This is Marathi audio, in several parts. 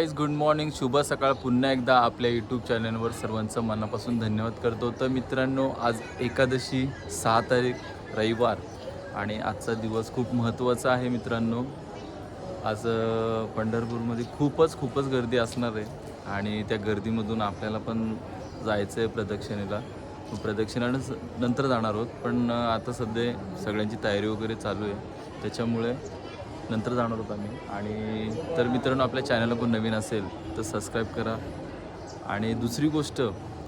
गाईज गुड मॉर्निंग शुभ सकाळ. पुन्हा एकदा आपल्या यूट्यूब चॅनलवर सर्वांचं मनापासून धन्यवाद करतो. तर मित्रांनो आज एकादशी सहा तारीख रविवार आणि आजचा दिवस खूप महत्त्वाचा आहे मित्रांनो. आज पंढरपूरमध्ये खूपच खूपच गर्दी असणार आहे आणि त्या गर्दीमधून आपल्याला पण जायचं आहे प्रदक्षिणेला प्रदक्षिणानंच नंतर जाणार आहोत पण आता सध्या सगळ्यांची तयारी वगैरे चालू आहे. त्याच्यामुळे नंतर जाणार होतो आम्ही. आणि तर मित्रांनो आपल्या चॅनलला कोण नवीन असेल तर सबस्क्राईब करा. आणि दुसरी गोष्ट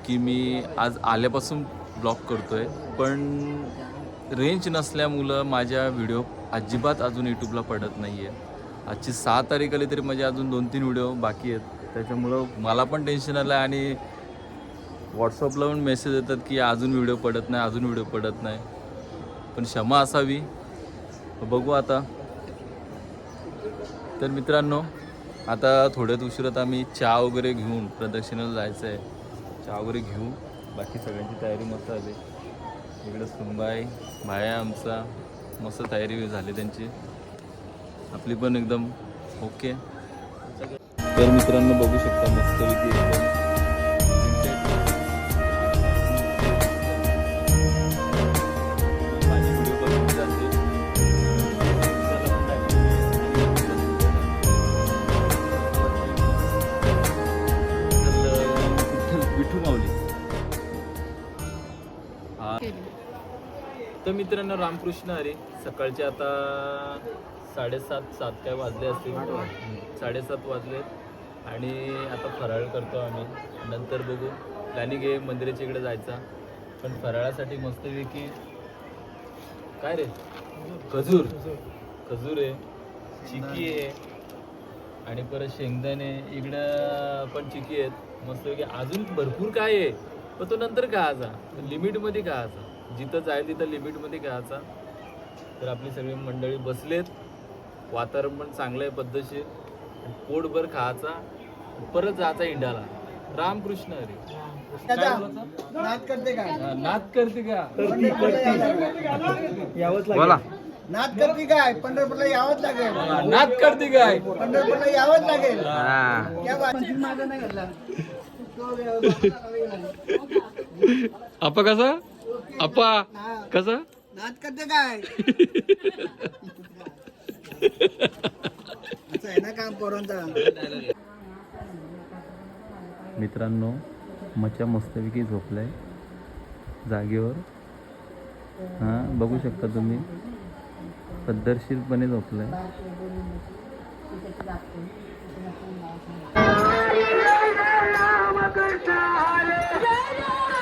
की मी आज आल्यापासून ब्लॉग करतो आहे पण रेंज नसल्यामुळं माझ्या व्हिडिओ अजिबात अजून यूट्यूबला पडत नाही आहे आजची सहा तारीख आली तरी माझे अजून दोन तीन व्हिडिओ बाकी आहेत. त्याच्यामुळं मला पण टेन्शन आलं आहे आणि व्हॉट्सअपला पण मेसेज येतात की अजून व्हिडिओ पडत नाही अजून व्हिडिओ पडत नाही. पण क्षमा असावी. बघू आता. तर मित्रांनो आता थोड्यात उशिरात आम्ही चहा वगैरे घेऊन प्रदक्षिणेला जायचं आहे चहा वगैरे घेऊ. बाकी सगळ्यांची तयारी मस्त आली इकडं सुनबाई भाया आमचा मस्त तयारी झाली त्यांची. आपली पण एकदम ओके तर मित्रांनो बघू शकता मस्तपैकी एकदम हा तर मित्रांनो रामकृष्ण अरे सकाळचे आता साडेसात सात काय वाजले असतील? साडेसात वाजले. आणि आता फराळ करतो आम्ही. नंतर बघू. प्लॅनिंग आहे मंदिराच्या इकडे जायचा. पण फराळासाठी मस्तपैकी काय रे? खजूर. खजूर आहे. चिकी आहे. आणि परत शेंगदाणे. इकडं पण चिकी आहेत. मस्तपैकी अजून भरपूर काय आहे? पण तो नंतर खायचा लिमिटमध्ये खायचा जिथं जाईल तिथं लिमिटमध्ये खायचा तर आपली सगळी मंडळी बसलेत. वातावरण पण चांगलं आहे पद्धतशीर. पोटभर खायचा. परत जायचा इंडाला. रामकृष्ण हरी? नाद करते काय हा, नाद करते का? बोला. नाद करते काय पंढरपूरला यावंच लागेल. नाद करते काय पंढरपूरला यावंच लागेल. हा. माझं नाही घडला. अप्पा कसा? अप्पा कसा? करते काय? असं आहे ना काम पोरांचा? मित्रांनो मच्छा मस्तपैकी झोपलाय. जागेवर. हां बघू शकता तुम्ही. पद्धतशीरपणे झोपलाय. करता है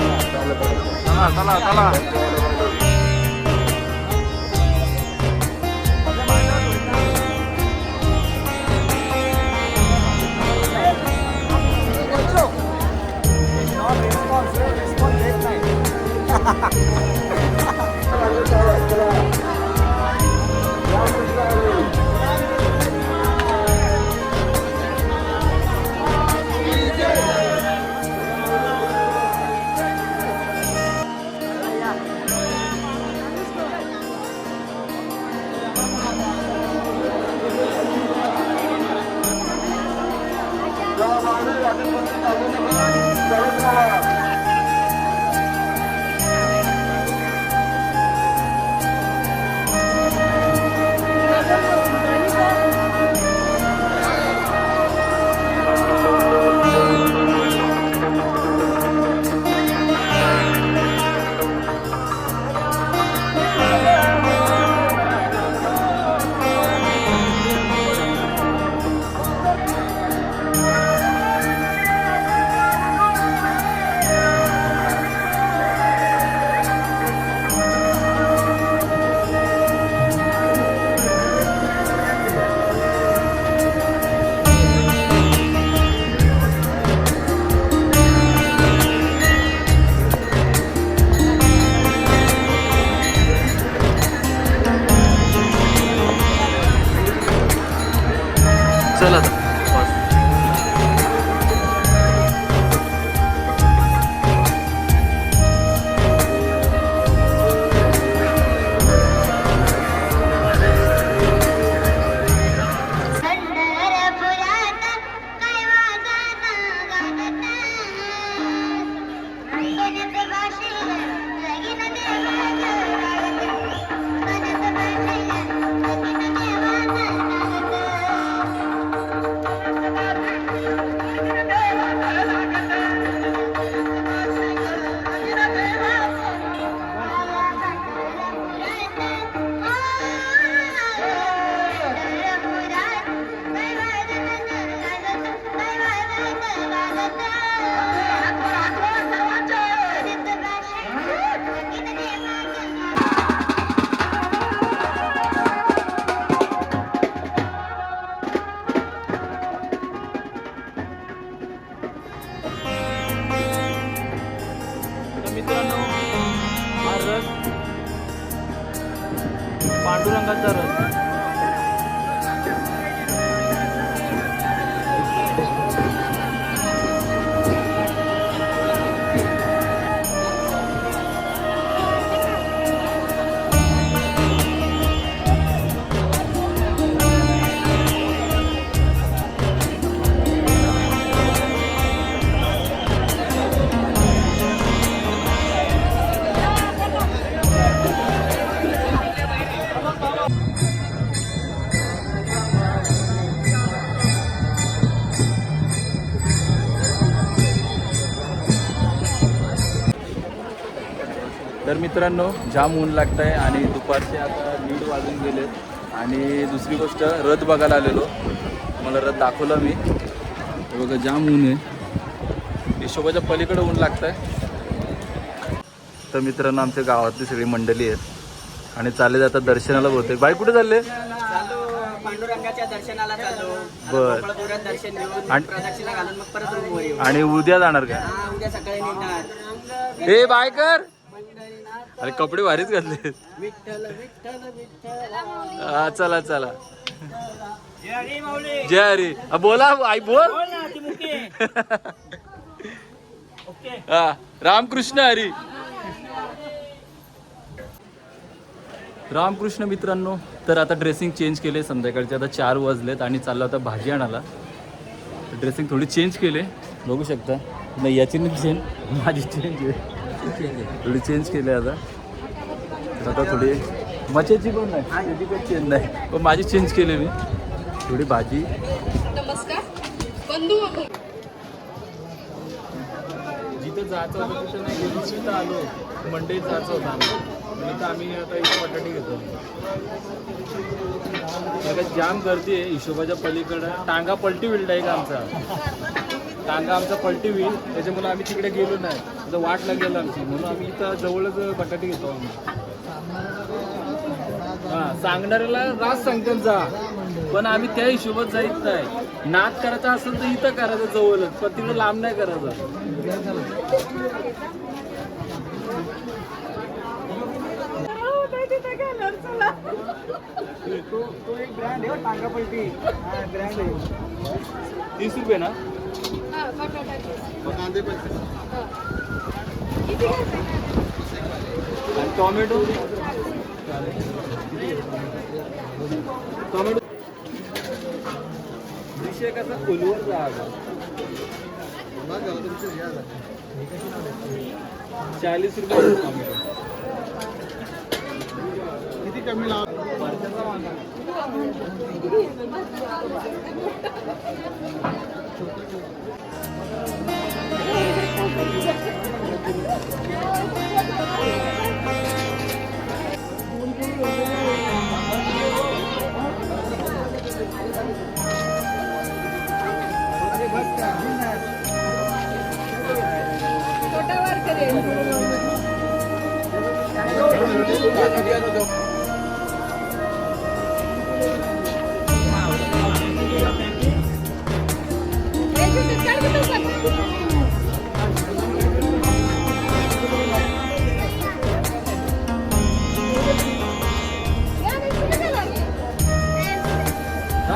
चला चला चला चला तर मित्रांनो जाम ऊन लागत आहे आणि दुपारचे आता दीड वाजून गेलेत आणि दुसरी गोष्ट रथ बघायला आलेलो. मला रथ दाखवला मी. हे बघा जाम ऊन आहे. हिशोबाच्या पलीकडे ऊन लागत आहे तर मित्रांनो आमच्या गावातली सगळी मंडळी आहेत. आणि चालले जातात दर्शनाला बहुतेक. बाई कुठे चालले? दर्शनाला बर. आणि- उद्या जाणार का? उद्या सकाळी निघणार. हे बाय कर. अरे कपडे भारीच घातले. हा चला चला. जय हरी. बोला आई बोल. हा रामकृष्ण हरी. रामकृष्ण मित्रांनो तर आता ड्रेसिंग चेंज केले संध्याकाळचे. आता चार वाजलेत आणि चालला होता भाजी आणायला. ड्रेसिंग थोडी चेंज केले. बघू शकता. नाही याची नाही चेंज माझी चेंज आहे. थोडी चेंज केली आता. तर आता थोडी मच्छीची पण नाही त्याची पण चेंज नाही. पण माझी चेंज केली मी. थोडी भाजी. नमस्कार. जिथं जायचं होतं तिथं नाही गेलो तिथं आलो. मंडईत जायचं होतं आम्ही. इथं आम्ही आता इथं बटाटे घेतो. जाम गर्दी आहे हिशोबाच्या पलीकडं. टांगा पलटी होईल डायरेक्ट आमचा. टांगा आमचा पलटी होईल त्याच्यामुळे आम्ही तिकडे गेलो नाही. आता वाट लागेल आमची म्हणून आम्ही इथं जवळच बटाटे घेतो आम्ही. हां सांगणाऱ्याला रास सांगतात जा पण आम्ही त्या हिशोबात जाईत नाही. नाद करायचा असेल तर इथं करायचं जवळच. पण तिकडे लांब नाही करायचं. तो तो एक ब्रँड आहे टांगा पलटी हा ब्रँड आहे. तीस रुपये ना? हा बटाट्याचे हा. किती घ्यायचे? आणि टोमॅटो टोमॅटो विषय कसा खोलवर जायचा चाळीस रुपये टोमॅटो किती कमी लाव Thank you.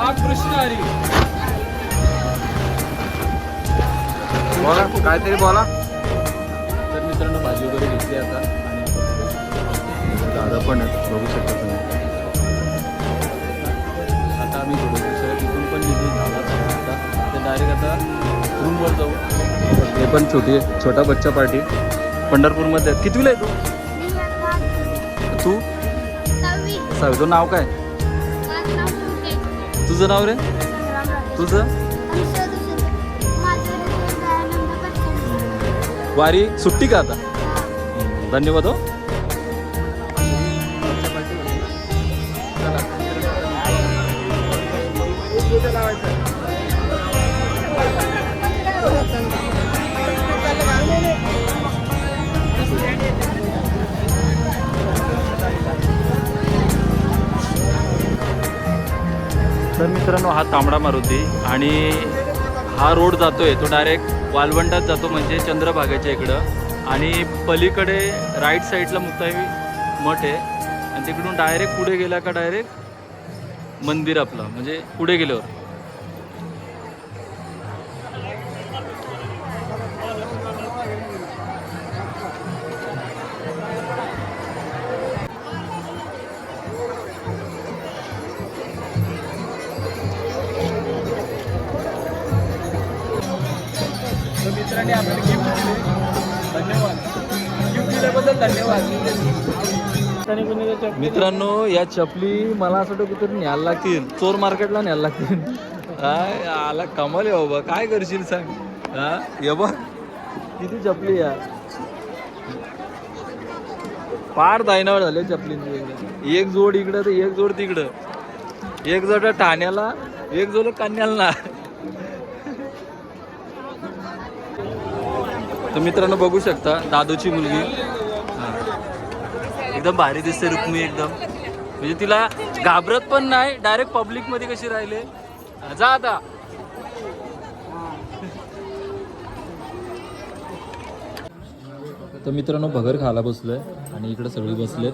हरी बोला काहीतरी बोला. तर मित्रांनो भाजी वगैरे घेतली आता. आणि दादा पण आहेत बघू शकता तुम्ही. आता आम्ही थोडं दुसऱ्या तिथून पण निघून झाला आता. तर डायरेक्ट आता रूमवर जाऊ. हे पण छोटी छोटा बच्चा पार्टी पंढरपूरमध्ये आहेत. कितवीला आहे तू? तू? सहावी. तुझं नाव काय? तुझं नाव रे? तुझं? वारी सुट्टी का आता? धन्यवाद हो. मित्रांनो हा तांबडा मारुती आणि हा रोड जातोय तो डायरेक्ट वालवंडात जातो म्हणजे चंद्रभागेच्या इकडं. आणि पलीकडे राईट साईडला मुक्ताई मठ आहे. आणि तिकडून डायरेक्ट पुढे गेला का डायरेक्ट मंदिर आपलं म्हणजे पुढे गेल्यावर. मित्रांनो या चपली मला असं वाटतं कुठे न्यायला लागतील. चोर मार्केटला न्यायला लागतील. काय? आला कमाल आहे बाबा. काय करशील सांग? हा? ये बघ. किती चपली या? फार दायनावर झाले चपलींची एक जोड इकडं तर एक जोड तिकडं. एक जोड ठाण्याला एक जोड कन्याला. तर मित्रांनो बघू शकता दादूची मुलगी. एकदम भारी दिसते रुक्मी एकदम. म्हणजे तिला घाबरत पण नाही डायरेक्ट पब्लिकमध्ये कशी राहिले? जा आता. तर मित्रांनो भगर खायला बसलोय आणि इकडे सगळी बसलेत.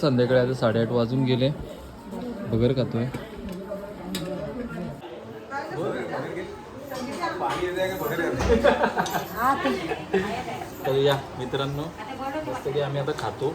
संध्याकाळी आता साडेआठ वाजून गेले. भगर खातोय. तर या मित्रांनो. मस्त की आम्ही आता खातो